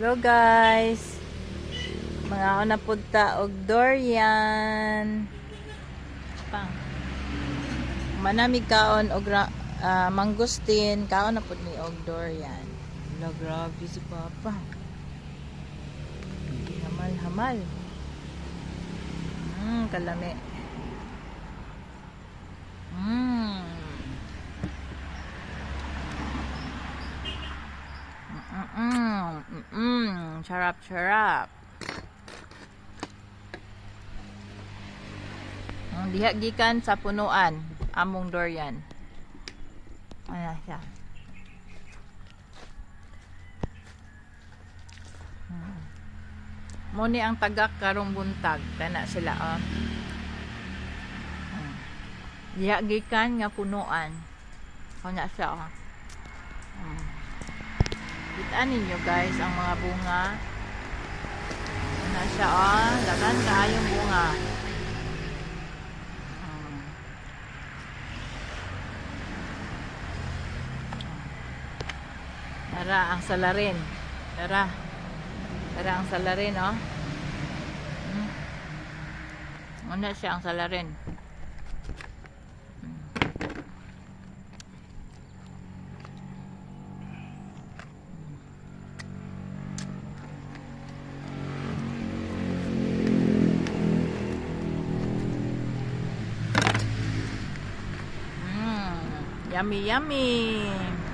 Hello guys. Mga ako na punta og durian. Pang. Manami kaon og ah, mangustin, kaon na pud ni og durian. Hello, grabe si Papa. Hamal, hamal. Mm, kalami. Mm. Mm-mm. Mm-mm. Charap, charap. Ang diha gikan sa punuan, among durian. Ayan siya. Mm. Mo ni ang tagak karong buntag, kana sila oh. Mm. Diha gikan nga punuan. Kana siya oh. Mm. Kitaan ninyo guys ang mga bunga. Ano siya oh, dagan kaayong bunga. Mm. Tara, ang salarin. Tara. Tara, ang salarin, oh. Hmm. Ano siya ang salarin? Hmm. Mm, yummy, yummy.